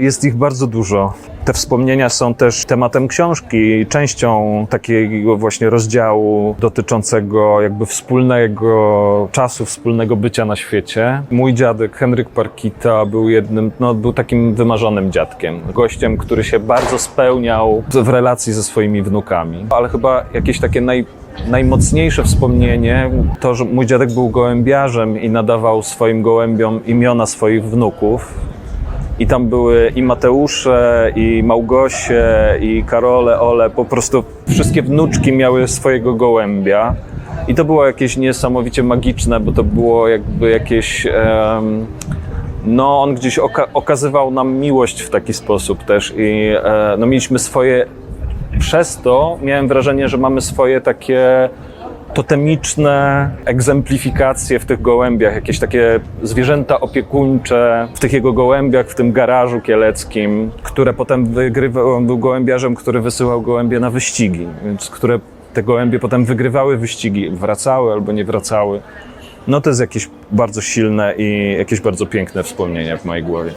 Jest ich bardzo dużo. Te wspomnienia są też tematem książki, częścią takiego właśnie rozdziału dotyczącego jakby wspólnego czasu, wspólnego bycia na świecie. Mój dziadek Henryk Parkita był jednym, no był takim wymarzonym dziadkiem. Gościem, który się bardzo spełniał w relacji ze swoimi wnukami. Ale chyba jakieś takie naj, Najmocniejsze wspomnienie to, że mój dziadek był gołębiarzem i nadawał swoim gołębiom imiona swoich wnuków. I tam były i Mateusze, i Małgosie, i Karole, Ole. Po prostu wszystkie wnuczki miały swojego gołębia. I to było jakieś niesamowicie magiczne, bo to było jakby jakieś. em, no, on gdzieś oka- okazywał nam miłość w taki sposób też. I e, no, mieliśmy swoje. Przez to miałem wrażenie, że mamy swoje takie totemiczne egzemplifikacje w tych gołębiach, jakieś takie zwierzęta opiekuńcze w tych jego gołębiach, w tym garażu kieleckim, które potem wygrywał, on był gołębiarzem, który wysyłał gołębie na wyścigi, więc które te gołębie potem wygrywały wyścigi, wracały albo nie wracały. No to jest jakieś bardzo silne i jakieś bardzo piękne wspomnienia w mojej głowie.